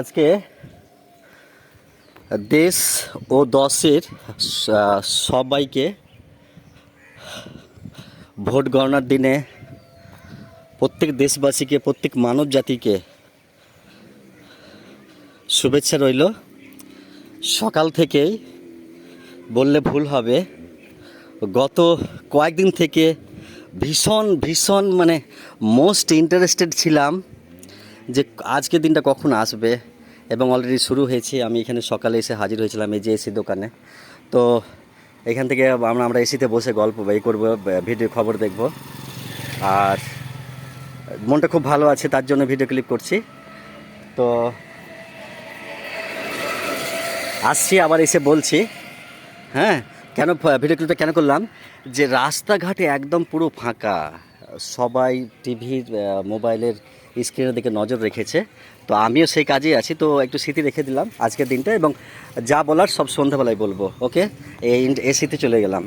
আজকে দেশ ও দশের সবাইকে ভোট গণনার দিনে প্রত্যেক দেশবাসীকে, প্রত্যেক মানব জাতিকে শুভেচ্ছা রইল। সকাল থেকেই বললে ভুল হবে। গত কয়েকদিন থেকে ভীষণ ভীষণ মানে মোস্ট ইন্টারেস্টেড ছিলাম। যে আজকের দিনটা কখন আসবে এবং অলরেডি শুরু হয়েছে, আমি এখানে সকালে এসে হাজির হয়েছিলাম এই যে এসি দোকানে। তো এখান থেকে আমরা আমরা এসিতে বসে গল্প এই করব ভিডিও খবর দেখব। আর মনটা খুব ভালো আছে, তার জন্য ভিডিও ক্লিপ করছি। তো আসছি, আবার এসে বলছি হ্যাঁ কেন ভিডিও ক্লিপটা কেন করলাম? যে রাস্তাঘাটে একদম পুরো ফাঁকা। সবাই টিভি মোবাইলের স্ক্রিনের দিকে নজর রেখেছে। তো আমিও সেই কাজেই আছি। তো একটু স্মৃতি রেখে দিলাম আজকের দিনটা এবং যা বলার সব সন্ধ্যাবেলায় বলব, ওকে? এই এসিতে চলে গেলাম।